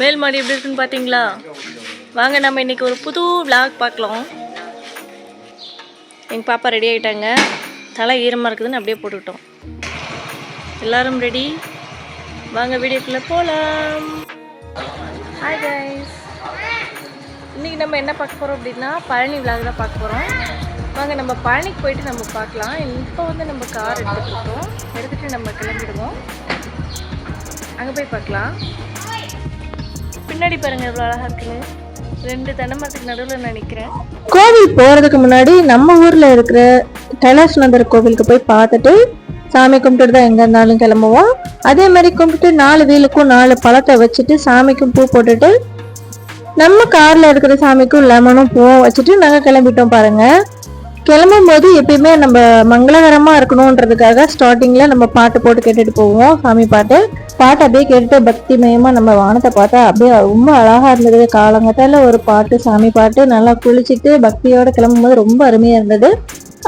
மேல் மாடி எப்படி இருக்குன்னு பார்த்தீங்களா வாங்க நம்ம இன்றைக்கி ஒரு புது விளாக் பார்க்கலாம். எங்கள் பாப்பா ரெடி ஆகிட்டாங்க தலை ஈரமாக இருக்குதுன்னு அப்படியே போட்டுக்கிட்டோம். எல்லாரும் ரெடி வாங்க வீடியோக்குள்ளே போகலாம் ஹாய் கைஸ் இன்றைக்கி நம்ம என்ன பார்க்க போகிறோம் அப்படின்னா பழனி விளாக் தான் பார்க்க போகிறோம் வாங்க நம்ம பழனிக்கு போயிட்டு நம்ம பார்க்கலாம். இப்போ வந்து நம்ம கார் எடுத்துகிட்டு இருக்கோம். எடுத்துகிட்டு நம்ம கிளம்பிடுவோம். அங்கே போய் பார்க்கலாம். பின்னாடி பாருங்க எவ்வளோ அழகா இருக்கு ரெண்டு தென்னமரத்துக்கு நடுவில் நான் நிற்கிறேன் கோவில் போறதுக்கு முன்னாடி நம்ம ஊர்ல இருக்கிற கைலாசநாதர் கோவிலுக்கு போய் பார்த்துட்டு சாமி கும்பிட்டுட்டு தான் எங்கே இருந்தாலும் கிளம்புவோம். அதே மாதிரி கும்பிட்டு நாலு வீலுக்கும் நாலு பழத்தை வச்சுட்டு சாமிக்கும் பூ போட்டுட்டு நம்ம காரில் இருக்கிற சாமிக்கும் லெமனும் பூவும் வச்சுட்டு நாங்கள் கிளம்பிட்டோம் பாருங்கள் கிளம்பும் போது எப்பயுமே நம்ம மங்களகரமா இருக்கணுன்றதுக்காக ஸ்டார்டிங்ல நம்ம பாட்டு போட்டு கேட்டுட்டு போவோம். சாமி பாட்டு. பாட்டு அப்படியே கேட்டுட்டு பக்தி மயமா நம்ம வானத்தை பார்த்தா அப்படியே ரொம்ப அழகா இருந்தது. காலங்கத்தால ஒரு பாட்டு சாமி பாட்டு நல்லா குளிச்சுட்டு பக்தியோட கிளம்பும்போது ரொம்ப அருமையா இருந்தது.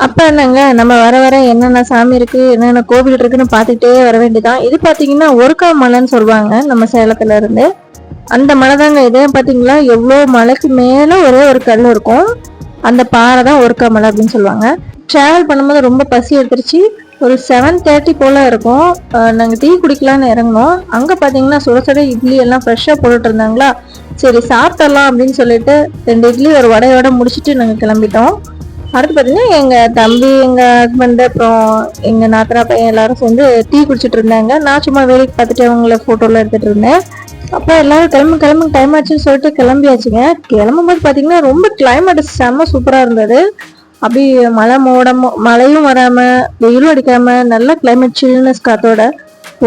அப்ப என்னங்க நம்ம வர வர என்னென்ன சாமி இருக்கு என்னென்ன கோவில் இருக்குன்னு பார்த்துட்டே வர வேண்டியதான் இது பாத்தீங்கன்னா ஒருக்கா மலைன்னு சொல்லுவாங்க நம்ம சேலத்துல இருந்து. அந்த மலை தாங்க இது. பாத்தீங்களா? எவ்வளோ மலைக்கு மேல ஒரே ஒரு கல் இருக்கும். அந்த பாறை தான் ஒருக்காமலை அப்படின்னு சொல்லுவாங்க. ட்ராவல் பண்ணும்போது ரொம்ப பசி எடுத்துருச்சு. ஒரு செவன் தேர்ட்டி போல் இருக்கும். நாங்கள் டீ குடிக்கலான்னு இறங்கினோம். அங்கே பார்த்தீங்கன்னா சுட சுட இட்லி எல்லாம் ஃப்ரெஷ்ஷாக போட்டுட்டு இருந்தாங்களா? சரி சாப்பிடலாம் அப்படின்னு சொல்லிட்டு ரெண்டு இட்லி ஒரு வடையோட முடிச்சுட்டு நாங்கள் கிளம்பிட்டோம். அடுத்து பார்த்தீங்கன்னா எங்கள் தம்பி எங்கள் ஹஸ்பண்டு அப்புறம் எங்கள் நாத்தனா பையன் எல்லாரும் சேர்ந்து டீ குடிச்சிட்டு இருந்தாங்க. நான் சும்மா வேலைக்கு பார்த்துட்டு அவங்கள ஃபோட்டோலாம் எடுத்துகிட்டு இருந்தேன். அப்போ எல்லாரும் கிளம்பு கிளம்பு டைம் ஆச்சுன்னு சொல்லிட்டு கிளம்பியாச்சுங்க. கிளம்பும் போது பார்த்தீங்கன்னா ரொம்ப கிளைமேட் செம்ம சூப்பராக இருந்தது. அப்படி மழை மோடம் மழையும் வராமல் வெயிலும் அடிக்காமல் நல்ல கிளைமேட் சில்னஸ் காத்தோட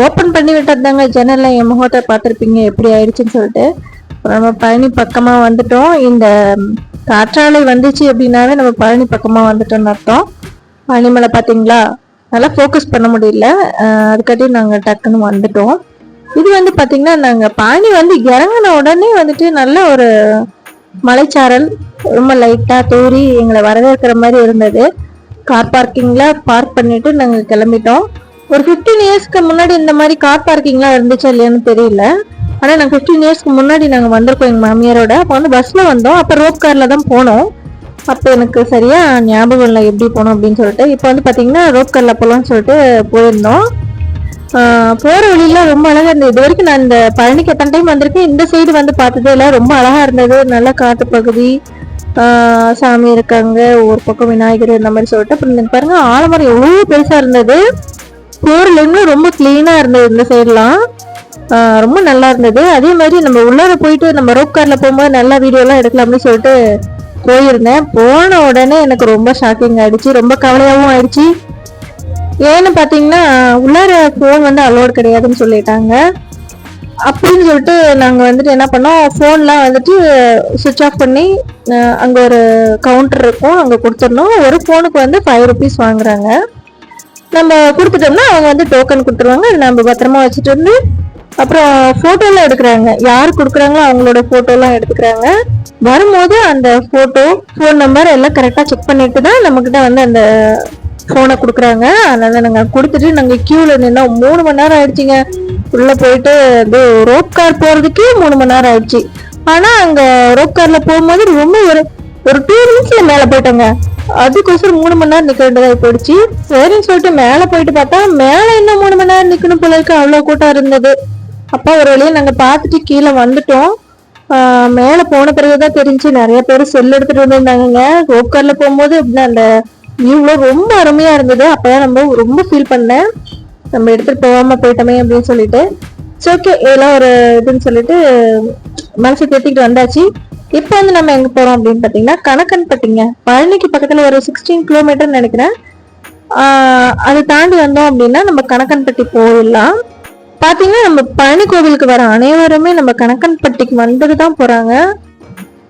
ஓப்பன் பண்ணி விட்டதாங்க ஜன்னலில். என் முகத்தை பார்த்துருப்பீங்க எப்படி ஆயிடுச்சுன்னு சொல்லிட்டு. நம்ம பழனி பக்கமாக வந்துட்டோம். இந்த காற்றாலை வந்துச்சு அப்படின்னாவே நம்ம பழனி பக்கமாக வந்துட்டோம்னு அர்த்தம். பழனிமலை பார்த்தீங்களா நல்லா ஃபோக்கஸ் பண்ண முடியல. அதுக்காட்டி நாங்கள் டக்குன்னு வந்துட்டோம். இது வந்து பார்த்தீங்கன்னா நாங்கள் பாணி வந்து இறங்கின உடனே வந்துட்டு நல்ல ஒரு மலைச்சாரல் ரொம்ப லைட்டாக தூரி எங்களை வரவேற்கிற மாதிரி இருந்தது. கார் பார்க்கிங்கில் பார்க் பண்ணிட்டு நாங்கள் கிளம்பிட்டோம். ஒரு ஃபிஃப்டீன் இயர்ஸ்க்கு முன்னாடி இந்த மாதிரி கார் பார்க்கிங்லாம் இருந்துச்சா இல்லையான்னு தெரியல. ஆனால் நாங்கள் ஃபிஃப்டீன் இயர்ஸ்க்கு முன்னாடி நாங்கள் வந்திருக்கோம் எங்கள் மாமியாரோட. அப்போ வந்து பஸ்ஸில் வந்தோம். அப்போ ரோப் காரில் தான் போனோம். அப்போ எனக்கு சரியாக ஞாபகம் இல்லை எப்படி போனோம் அப்படின்னு சொல்லிட்டு. இப்போ வந்து பார்த்தீங்கன்னா ரோப் காரில் போகலான்னு சொல்லிட்டு போயிருந்தோம். போகிற போற ரொம்ப அழகாக இருந்தது. இது வரைக்கும் நான் இந்த பழனிக்கு எத்தனை டைம் வந்திருக்கேன் இந்த சைடு வந்து பார்த்ததே இல்லை. ரொம்ப அழகாக இருந்தது. நல்ல காட்டு பகுதி. சாமி இருக்காங்க ஒரு பக்கம் விநாயகர் இந்த மாதிரி சொல்லிட்டு. அப்புறம் பாருங்க ஆலமரம் எவ்வளோ பெருசாக இருந்தது. போகிற இன்னும் ரொம்ப க்ளீனாக இருந்தது இந்த சைட்லாம் ரொம்ப நல்லா இருந்தது. அதே மாதிரி நம்ம உள்ளார போயிட்டு நம்ம ரோப் காரில் போகும்போது நல்லா வீடியோலாம் எடுக்கலாம்னு சொல்லிட்டு போயிருந்தேன். போன உடனே எனக்கு ரொம்ப ஷாக்கிங் ஆயிடுச்சு. ரொம்ப கவலையாகவும் ஆயிடுச்சு. ஏன்னு பார்த்தீங்கன்னா உள்ளார ஃபோன் வந்து அலோடு கிடையாதுன்னு சொல்லிட்டாங்க. அப்படின்னு சொல்லிட்டு நாங்கள் வந்துட்டு என்ன பண்ணோம் ஃபோன்லாம் வந்துட்டு சுவிட்ச் ஆஃப் பண்ணி அங்கே ஒரு கவுண்டர் இருக்கும் அங்கே கொடுத்துடணும். ஒரு ஃபோனுக்கு வந்து ஃபைவ் ருபீஸ் வாங்குறாங்க. நம்ம கொடுத்துட்டோம்னா அவங்க வந்து டோக்கன் கொடுத்துருவாங்க அது நம்ம பத்திரமா வச்சுட்டு வந்து அப்புறம் ஃபோட்டோலாம் எடுக்கிறாங்க. யார் கொடுக்குறாங்களோ அவங்களோட ஃபோட்டோலாம் எடுத்துக்கிறாங்க. வரும்போது அந்த ஃபோட்டோ ஃபோன் நம்பர் எல்லாம் கரெக்டாக செக் பண்ணிட்டு தான் நம்மக்கிட்ட வந்து அந்த ஃபோனை கொடுக்குறாங்க. அதனால நாங்கள் கொடுத்துட்டு நாங்கள் க்யூவில் நின்னோம். மூணு மணி நேரம் ஆயிடுச்சுங்க. உள்ளே போயிட்டு இது ரோப் கார் போகிறதுக்கே மூணு மணி நேரம் ஆயிடுச்சு. ஆனால் அங்கே ரோப் காரில் போகும்போது ரொம்ப ஒரு ஒரு டூ மினிட்ஸில் மேலே போயிட்டேங்க. அதுக்கோசரம் மூணு மணி நேரம் நிற்க வேண்டியதாக போயிடுச்சு. சரின்னு சொல்லிட்டு மேலே போயிட்டு பார்த்தா மேலே இன்னும் மூணு மணி நேரம் நிற்கணும் போல இருக்கு? அவ்வளோ கூட்டம் இருந்தது. அப்போ ஒரு வழியாக நாங்கள் பார்த்துட்டு கீழே வந்துட்டோம். மேலே போன பிறகுதான் தெரிஞ்சு நிறைய பேர் செல் எடுத்துட்டு வந்திருந்தாங்க ரோப் காரில் போகும்போது அப்படின்னா அந்த இவ்வளோ ரொம்ப அருமையாக இருந்தது. அப்பதான் நம்ம ரொம்ப ஃபீல் பண்ணேன். நம்ம எடுத்துகிட்டு போகாமல் போயிட்டோமே அப்படின்னு சொல்லிட்டு. சரி ஓகே இதெல்லாம் ஒரு இதுன்னு சொல்லிட்டு மனசை தேத்திக்கிட்டு வந்தாச்சு. இப்போ வந்து நம்ம எங்கே போகிறோம் அப்படின்னு பாத்தீங்கன்னா கணக்கன்பட்டிங்க பழனிக்கு பக்கத்தில் ஒரு சிக்ஸ்டீன் கிலோமீட்டர் நினைக்கிறேன். அதை தாண்டி வந்தோம் அப்படின்னா நம்ம கணக்கன்பட்டி போயிடலாம். பார்த்தீங்கன்னா நம்ம பழனி கோவிலுக்கு வர அனைவருமே நம்ம கணக்கன்பட்டிக்கு வந்துட்டு தான் போகிறாங்க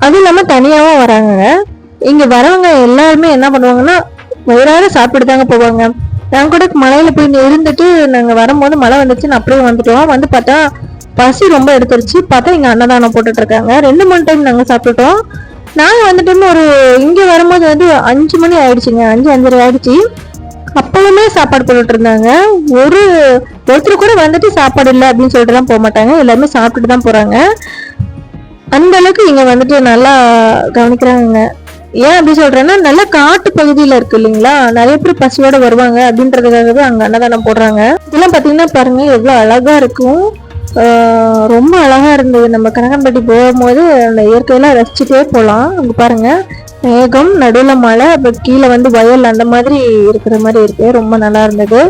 அதுவும் இல்லாமல் தனியாகவும் வராங்க. இங்கே வரவங்க எல்லாருமே என்ன பண்ணுவாங்கன்னா வயிறார சாப்பிட்டு தாங்க போவாங்க. நாங்க கூட மலையில போய் இருந்துட்டு நாங்க வரும்போது மழை வந்துச்சுன்னு அப்படியே வந்துட்டோம். வந்து பார்த்தா பசி ரொம்ப எடுத்துருச்சு. பார்த்தா இங்க அன்னதானம் போட்டுட்டு இருக்காங்க ரெண்டு மூணு டைம் நாங்க சாப்பிட்டுட்டோம். நாங்கள் வந்துட்டு ஒரு இங்கே வரும்போது வந்து அஞ்சு மணி ஆயிடுச்சுங்க. அஞ்சு அஞ்சரை ஆயிடுச்சு. அப்பவுமே சாப்பாடு போட்டுட்டு இருந்தாங்க ஒரு ஒருத்தர் கூட வந்துட்டு சாப்பாடு இல்லை அப்படின்னு சொல்லிட்டுலாம் போக மாட்டாங்க. எல்லாருமே சாப்பிட்டுட்டு தான் போகிறாங்க அந்த அளவுக்கு இங்கே வந்துட்டு நல்லா கவனிக்கிறாங்க ஏன் அப்படி சொல்றேன்னா நல்ல காட்டு பகுதியில இருக்கு இல்லைங்களா? நிறைய பேர் பசியோட வருவாங்க அப்படின்றதுக்காகவே அங்க அன்னதானம் போடுறாங்க. இதெல்லாம் பாத்தீங்கன்னா பாருங்க எவ்வளவு அழகா இருக்கும். ரொம்ப அழகா இருந்தது. நம்ம கனகம்பட்டி போகும்போது அந்த இயற்கையெல்லாம் ரசிச்சுட்டே போகலாம் அங்க பாருங்க மேகம் நடுவில் மழை அப்புறம் கீழே வந்து வயல் அந்த மாதிரி இருக்கிற மாதிரி இருக்கு. ரொம்ப நல்லா இருந்தது.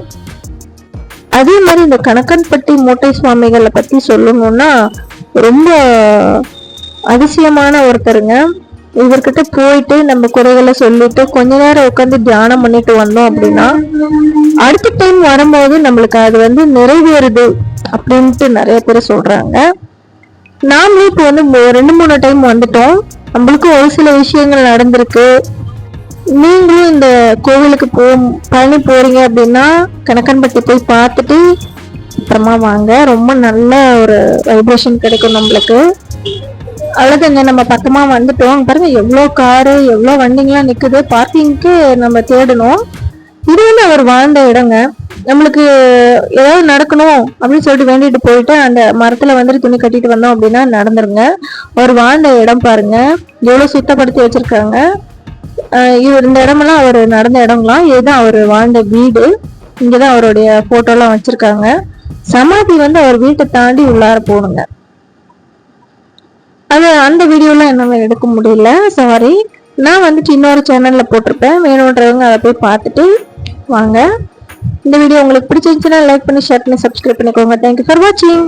அதே மாதிரி இந்த கணக்கன்பட்டி மூட்டை சுவாமிகளை பத்தி சொல்லணும்னா ரொம்ப அதிசயமான ஒருத்தருங்க. இவர்கிட்ட போயிட்டு நம்ம குறைகளை சொல்லிட்டு கொஞ்ச நேரம் உட்காந்து தியானம் பண்ணிட்டு வந்தோம் அப்படின்னா அடுத்த டைம் வரும்போது நம்மளுக்கு அது வந்து நிறைவேறுது அப்படின்ட்டு நிறைய பேர் சொல்றாங்க. நாமளே இப்போ வந்து ரெண்டு மூணு டைம் வந்துட்டோம். நம்மளுக்கும் ஒரு சில விஷயங்கள் நடந்திருக்கு. நீங்களும் இந்த கோவிலுக்கு போ பழனி போறீங்க அப்படின்னா கணக்கன்பட்டி போய் பார்த்துட்டு அப்புறமா வாங்க. ரொம்ப நல்ல ஒரு வைப்ரேஷன் கிடைக்கும் நம்மளுக்கு. அவ்வளோதாங்க நம்ம பக்கமா வந்துட்டோம். பாருங்க எவ்வளோ காரு எவ்வளோ வண்டிங்கெலாம் நிற்குது பார்க்கிங்க்கு நம்ம தேடணும். இது வந்து அவர் வாழ்ந்த இடங்க. நம்மளுக்கு ஏதாவது நடக்கணும் அப்படின்னு சொல்லிட்டு வேண்டிட்டு போயிட்டு அந்த மரத்துல வந்துட்டு துணி கட்டிட்டு வந்தோம் அப்படின்னா நடந்துருங்க. அவர் வாழ்ந்த இடம் பாருங்க. எவ்வளவு சுத்தப்படுத்தி வச்சிருக்காங்க. இவர் இந்த இடமெல்லாம் அவர் நடந்த இடம்லாம். இதுதான் அவர் வாழ்ந்த வீடு. இங்கதான் அவருடைய ஃபோட்டோலாம் வச்சுருக்காங்க வச்சிருக்காங்க. சமாதி வந்து அவர் வீட்டை தாண்டி உள்ளார போகணுங்க அது அந்த வீடியோலாம் என்னால் எடுக்க முடியல. சாரி நான் வந்துட்டு இன்னொரு சேனலில் போட்டிருப்பேன். வேணுன்றவங்க அதை போய் பார்த்துட்டு வாங்க. இந்த வீடியோ உங்களுக்கு பிடிச்சிருந்துச்சுன்னா லைக் பண்ணி ஷேர் பண்ணி சப்ஸ்கிரைப் பண்ணிக்கோங்க. தேங்க்யூ ஃபார் வாட்சிங்